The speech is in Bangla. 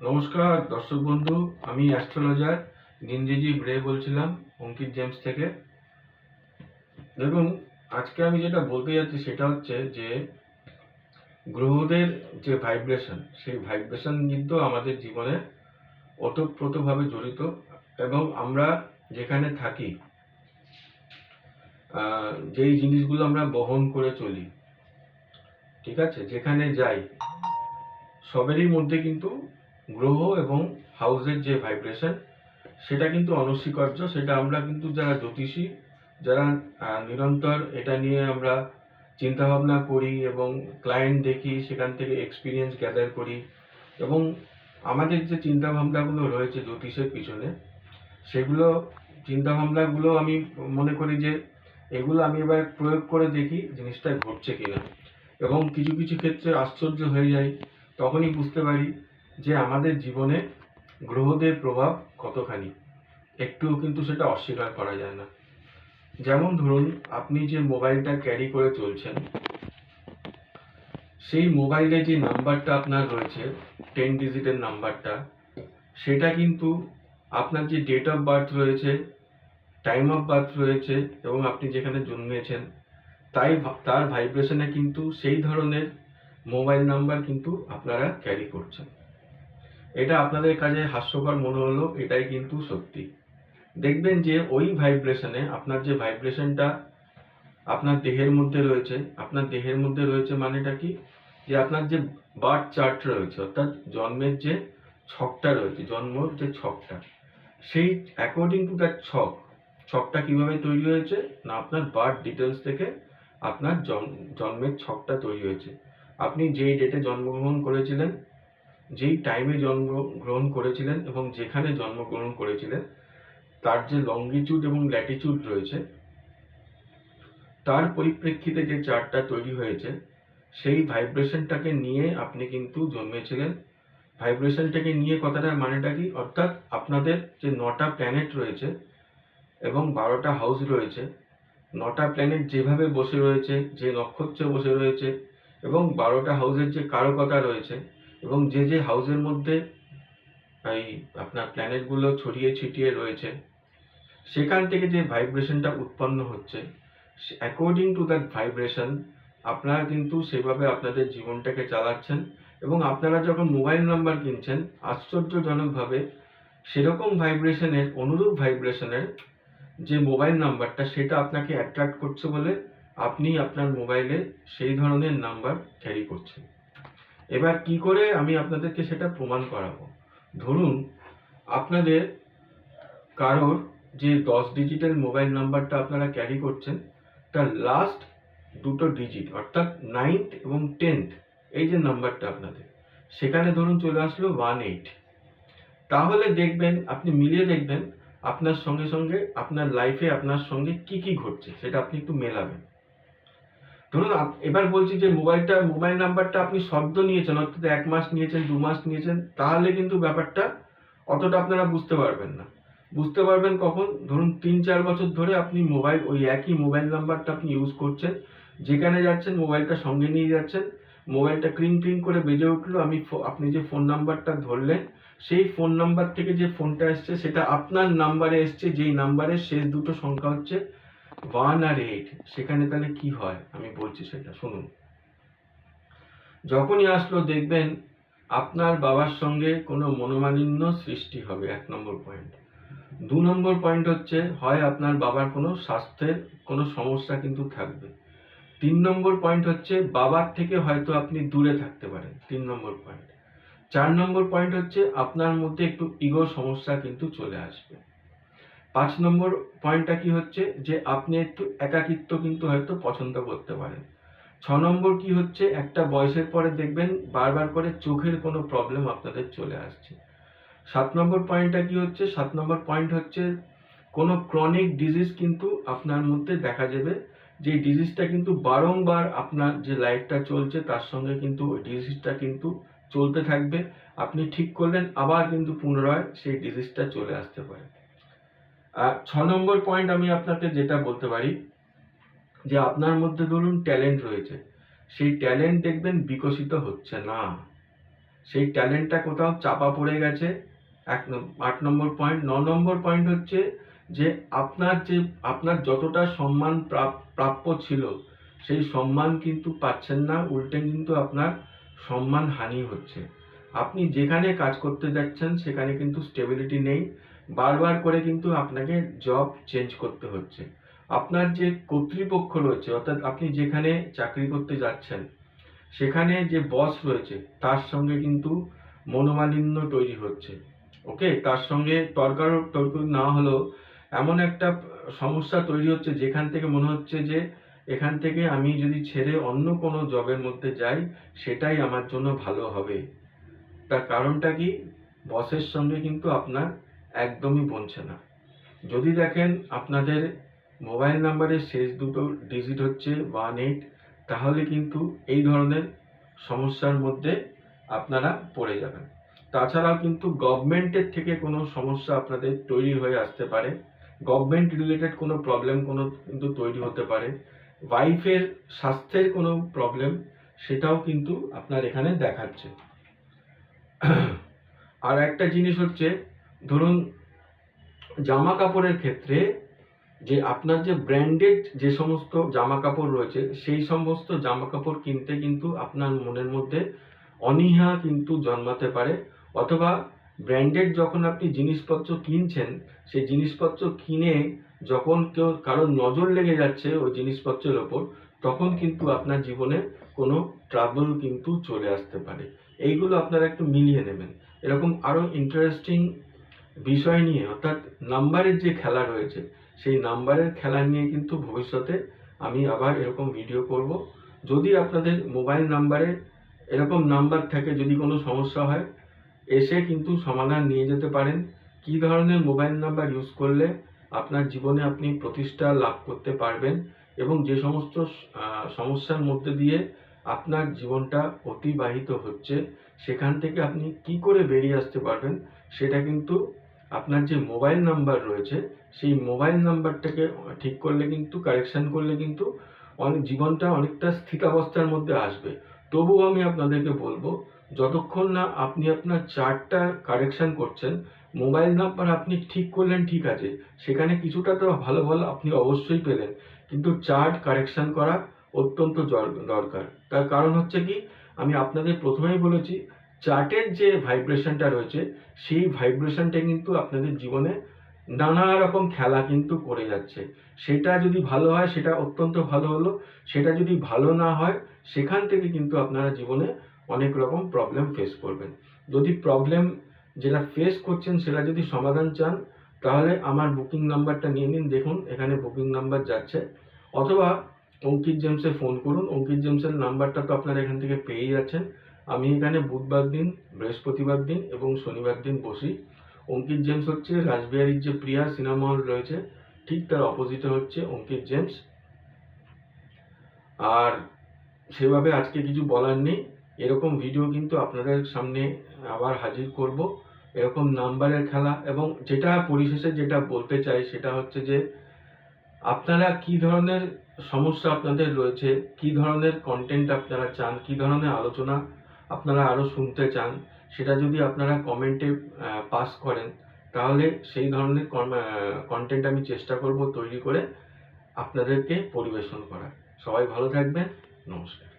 নমস্কার, দর্শক বন্ধু, আমি অ্যাস্ট্রোলজার গিঞ্জিজি ব্রে বলছিলাম, অঙ্কিত জেমস থেকে। দেখুন, আজকে আমি যেটা বলতে যাচ্ছি সেটা হচ্ছে যে, গ্রহদের যে ভাইব্রেশন, সেই ভাইব্রেশন কিন্তু আমাদের জীবনে ওতপ্রোতভাবে জড়িত এবং আমরা যেখানে থাকি যেই জিনিসগুলো আমরা বহন করে চলি, ঠিক আছে? যেখানে যাই, সবেরই মধ্যে কিন্তু গ্রহ এবং হাউসের যে ভাইব্রেশন, সেটা কিন্তু অনস্বীকার্য। সেটা আমরা কিন্তু যারা জ্যোতিষী, যারা নিরন্তর এটা নিয়ে আমরা চিন্তা ভাবনা করি এবং ক্লায়েন্ট দেখি, সেখান থেকে এক্সপিরিয়েন্স গ্যাদার করি এবং আমাদের যে চিন্তা ভাবনাগুলো রয়েছে জ্যোতিষের পিছনে, সেগুলো চিন্তা ভাবনাগুলো আমি মনে করি যে এগুলো আমি এবার প্রয়োগ করে দেখি জিনিসটা ঘটছে কিনা। এবং কিছু কিছু ক্ষেত্রে আশ্চর্য হয়ে যাই, তখনই বুঝতে পারি যে আমাদের জীবনে গ্রহদের প্রভাব কতখানি? একটুও কিন্তু সেটা অস্বীকার করা যায় না। যেমন ধরুন, আপনি যে মোবাইলটা ক্যারি করে চলছেন, সেই মোবাইলে যে নাম্বারটা আপনার রয়েছে টেন ডিজিটের নাম্বারটা, সেটা কিন্তু আপনার যে ডেট অফ বার্থ রয়েছে টাইম অফ বার্থ রয়েছে, এবং আপনি যেখানে জন্মেছেন, তাই তার ভাইব্রেশনে কিন্তু সেই ধরনের মোবাইল নাম্বার কিন্তু আপনারা ক্যারি করছেন। এটা আপনাদের কাছে হাস্যকর মনে হলো, এটাই কিন্তু সত্যি। দেখবেন যে ওই ভাইব্রেশনে আপনার যে ভাইব্রেশনটা আপনার দেহের মধ্যে রয়েছে, আপনার দেহের মধ্যে রয়েছে মানেটা কি? যে আপনার যে বার্থ চার্ট রয়েছে, অর্থাৎ জন্মের যে ছকটা রয়েছে জন্মর যে ছকটা, সেই অ্যাকর্ডিং টু দ্যাট ছক, ছকটা কীভাবে তৈরি হয়েছে? না, আপনার বার্থ ডিটেলস থেকে আপনার জন্ম জন্মের ছকটা তৈরি হয়েছে। আপনি যেই ডেটে জন্মগ্রহণ করেছিলেন যেই টাইমে জন্মগ্রহণ করেছিলেন এবং যেখানে জন্মগ্রহণ করেছিলেন, তার যে লঙ্গিটিউড এবং ল্যাটিটিউড রয়েছে, তার পরিপ্রেক্ষিতে যে চার্টটা তৈরি হয়েছে, সেই ভাইব্রেশনটাকে নিয়ে আপনি কিন্তু জন্মেছিলেন। ভাইব্রেশনটাকে নিয়ে কথাটার মানেটা কি? অর্থাৎ আপনাদের যে নটা প্ল্যানেট রয়েছে এবং বারোটা হাউস রয়েছে, নটা প্ল্যানেট যেভাবে বসে রয়েছে, যে নক্ষত্রে বসে রয়েছে এবং বারোটা হাউসের যে কারকতা রয়েছে এবং যে যে হাউসের মধ্যে এই আপনার প্ল্যানেটগুলো ছড়িয়ে ছিটিয়ে রয়েছে, সেখান থেকে যে ভাইব্রেশনটা উৎপন্ন হচ্ছে অ্যাকর্ডিং টু দ্যাট ভাইব্রেশন আপনারা কিন্তু সেভাবে আপনাদের জীবনটাকে চালাচ্ছেন এবং আপনারা যখন মোবাইল নাম্বার কিনছেন, আশ্চর্যজনকভাবে সেরকম ভাইব্রেশনের অনুরূপ ভাইব্রেশনের যে মোবাইল নাম্বারটা সেটা আপনাকে অ্যাট্রাক্ট করছে বলে আপনি আপনার মোবাইলে সেই ধরনের নাম্বার ক্যারি করছেন। এবার কি করে আমি আপনাদেরকে সেটা প্রমাণ করাবো? ধরুন, আপনাদের কারোর যে দশ ডিজিটের মোবাইল নাম্বারটা আপনারা ক্যারি করছেন, তার লাস্ট দুটো ডিজিট অর্থাৎ নাইন্থ এবং টেন্থ এই যে নাম্বারটা আপনাদের, সেখানে ধরুন চলে আসলো ওয়ান এইট তাহলে দেখবেন, আপনি মিলিয়ে দেখবেন, আপনার সঙ্গে সঙ্গে আপনার লাইফে আপনার সঙ্গে কি কি ঘটছে, সেটা আপনি একটু মেলাবেন। ধরুন এবার বলছি যে মোবাইলটা, মোবাইল নাম্বারটা আপনি শব্দ নিয়েছেন, অর্থাৎ এক মাস নিয়েছেন, দু মাস নিয়েছেন, তাহলে কিন্তু ব্যাপারটা অতটা আপনারা বুঝতে পারবেন না। বুঝতে পারবেন কখন? ধরুন, তিন, চার বছর ধরে আপনি মোবাইল, ওই একই মোবাইল নাম্বারটা আপনি ইউজ করছেন, যেখানে যাচ্ছেন, মোবাইলটা সঙ্গে নিয়ে যাচ্ছেন, মোবাইলটা ক্রিং ক্রিং করে বেজে উঠল, আমি আপনি যে ফোন নাম্বারটা ধরলেন, সেই ফোন নাম্বার থেকে যে ফোনটা এসছে, সেটা আপনার নাম্বারে এসছে, যেই নাম্বারের শেষ দুটো সংখ্যা হচ্ছে ওয়ান আর এইট সেখানে তাহলে কি হয়? আমি বলছি সেটা, শুনুন। যখনই আসলো, দেখবেন আপনার বাবার সঙ্গে কোনো মনোমালিন্য সৃষ্টি হবে, এক নম্বর পয়েন্ট দু নম্বর পয়েন্ট হচ্ছে, হয় আপনার বাবার কোনো স্বাস্থ্যের কোনো সমস্যা কিন্তু থাকবে। তিন নম্বর পয়েন্ট হচ্ছে, বাবার থেকে হয়তো আপনি দূরে থাকতে পারেন, তিন নম্বর পয়েন্ট চার নম্বর পয়েন্ট হচ্ছে, আপনার মধ্যে একটু ইগো সমস্যা কিন্তু চলে আসবে। পাঁচ নম্বর পয়েন্টটা কি হচ্ছে যে আপনি একটু একাকিত্ব কিন্তু হয়তো পছন্দ করতে পারেন। ছ নম্বর কি হচ্ছে, একটা বয়সের পরে দেখবেন বারবার করে চোখের কোনো প্রবলেম আপনাদের চলে আসছে। সাত নম্বর পয়েন্টটা কি হচ্ছে, সাত নম্বর পয়েন্ট হচ্ছে কোনো ক্রনিক ডিজিজ কিন্তু আপনার মধ্যে দেখা যাবে, যে ডিজিজটা কিন্তু বারংবার আপনার যে লাইফটা চলছে তার সঙ্গে কিন্তু ওই ডিজিজটা কিন্তু চলতে থাকবে। আপনি ঠিক করলেন, আবার কিন্তু পুনরায় সেই ডিজিজটা চলে আসতে পারে। ছ নম্বর পয়েন্ট আমি আপনাকে যেটা বলতে পারি, যে আপনার মধ্যে ধরুন ট্যালেন্ট রয়েছে, সেই ট্যালেন্ট দেখবেন বিকশিত হচ্ছে না। সেই ট্যালেন্টটা কোথাও চাপা পড়ে গেছে। এক আট নম্বর পয়েন্ট ন নম্বর পয়েন্ট হচ্ছে যে আপনার যে, আপনার যতটা সম্মান প্রাপ- প্রাপ্য ছিল, সেই সম্মান কিন্তু পাচ্ছেন না, উল্টে কিন্তু আপনার সম্মান হানি হচ্ছে। আপনি যেখানে কাজ করতে যাচ্ছেন, সেখানে কিন্তু স্টেবিলিটি নেই বারবার করে কিন্তু আপনাকে জব চেঞ্জ করতে হচ্ছে। আপনার যে কর্তৃপক্ষ রয়েছে, অর্থাৎ আপনি যেখানে চাকরি করতে যাচ্ছেন, সেখানে যে বস রয়েছে, তার সঙ্গে কিন্তু মনোমালিন্য তৈরি হচ্ছে। ওকে? তার সঙ্গে তর্কার, তর্ক না হলেও এমন একটা সমস্যা তৈরি হচ্ছে, যেখান থেকে মনে হচ্ছে যে এখান থেকে আমি যদি ছেড়ে অন্য কোনো জবের মধ্যে যাই, সেটাই আমার জন্য ভালো হবে। তার কারণটা কি? বসের সঙ্গে কিন্তু আপনার একদমই বনছে না। যদি দেখেন আপনাদের মোবাইল নাম্বারের শেষ দুটো ডিজিট হচ্ছে ওয়ান এইট তাহলে কিন্তু এই ধরনের সমস্যার মধ্যে আপনারা পড়ে যাবেন। তাছাড়াও কিন্তু গভর্নমেন্টের থেকে কোনো সমস্যা আপনাদের তৈরি হয়ে আসতে পারে। গভর্নমেন্ট রিলেটেড কোনো প্রবলেম কোনো কিন্তু তৈরি হতে পারে। ওয়াইফের স্বাস্থ্যের কোনো প্রবলেম সেটাও কিন্তু আপনার এখানে দেখাচ্ছে। আর একটা জিনিস হচ্ছে ধরুন জামা কাপড়ের ক্ষেত্রে যে আপনার যে ব্র্যান্ডেড যে সমস্ত জামা কাপড় রয়েছে, সেই সমস্ত জামা কাপড় কিনতে কিন্তু আপনার মনের মধ্যে অনীহা কিন্তু জন্মাতে পারে। অথবা ব্র্যান্ডেড যখন আপনি জিনিসপত্র কিনছেন, সেই জিনিসপত্র কিনে যখন কেউ কারোর নজর লেগে যাচ্ছে ওই জিনিসপত্রের ওপর, তখন কিন্তু আপনার জীবনে কোনো ট্রাবল কিন্তু চলে আসতে পারে। এইগুলো আপনারা একটু মিলিয়ে নেবেন। এরকম আরও ইন্টারেস্টিং বিষয় নিয়ে, অর্থাৎ নাম্বারের যে খেলা রয়েছে, সেই নাম্বারের খেলা নিয়ে কিন্তু ভবিষ্যতে আমি আবার এরকম ভিডিও করব। যদি আপনাদের মোবাইল নাম্বারে এরকম নাম্বার থাকে, যদি কোনো সমস্যা হয়, এসে কিন্তু সমাধান নিয়ে যেতে পারেন। কী ধরনের মোবাইল নাম্বার ইউজ করলে আপনার জীবনে আপনি প্রতিষ্ঠা লাভ করতে পারবেন এবং যে সমস্ত সমস্যার মধ্যে দিয়ে আপনার জীবনটা অতিবাহিত হচ্ছে, সেখান থেকে আপনি কি করে বেরিয়ে আসতে পারবেন, সেটা কিন্তু আপনার যে মোবাইল নাম্বার রয়েছে, সেই মোবাইল নাম্বারটাকে ঠিক করলে কিন্তু কারেকশন করলে কিন্তু অনেক জীবনটা অনেকটা স্থিতাবস্থার মধ্যে আসবে। তবুও আমি আপনাদেরকে বলব, যতক্ষণ না আপনি আপনার চার্টটা কারেকশন করছেন মোবাইল নাম্বার আপনি ঠিক করলেন, ঠিক আছে। সেখানে কিছুটা তো ভালো ভালো আপনি অবশ্যই পেলেন। কিন্তু চার্ট কারেকশন করা অত্যন্ত দরকার। তার কারণ হচ্ছে কি, আমি আপনাদের প্রথমেই বলেছি চার্টের যে ভাইব্রেশনটা রয়েছে, সেই ভাইব্রেশনটা কিন্তু আপনাদের জীবনে নানা রকম খেলা কিন্তু করে যাচ্ছে। সেটা যদি ভালো হয়, সেটা অত্যন্ত ভালো হলো। সেটা যদি ভালো না হয়, সেখান থেকে কিন্তু আপনারা জীবনে অনেক রকম প্রবলেম ফেস করবেন। যদি প্রবলেম যেটা ফেস করছেন, সেটা যদি সমাধান চান, তাহলে আমার বুকিং নাম্বারটা নিয়ে নিন। দেখুন, এখানে বুকিং নাম্বার যাচ্ছে। অথবা অঙ্কিত জেমসে ফোন করুন। অঙ্কিত জেমসের নাম্বারটা তো আপনারা এখান থেকে পেয়েই যাচ্ছেন। আমি এখানে বুধবার দিন, বৃহস্পতিবার দিন এবং শনিবার দিন বসি। অঙ্কিত জেমস হচ্ছে রাসবিহারীর যে প্রিয়া সিনেমা হল রয়েছে, ঠিক তার অপোজিটে হচ্ছে অঙ্কিত জেমস। আর সেভাবে আজকে কিছু বলার নেই। এরকম ভিডিও কিন্তু আপনাদের সামনে আবার হাজির করব। এরকম নাম্বারের খেলা এবং যেটা পরিশেষে যেটা বলতে চাই সেটা হচ্ছে যে, আপনারা কি ধরনের সমস্যা আপনাদের রয়েছে, কি ধরনের কন্টেন্ট আপনারা চান, কি ধরনের আলোচনা আপনারা আরও শুনতে চান, সেটা যদি আপনারা কমেন্টে পাস করেন, তাহলে সেই ধরনের কন্টেন্ট আমি চেষ্টা করব তৈরি করে আপনাদেরকে পরিবেশন করার। সবাই ভালো থাকবেন, নমস্কার।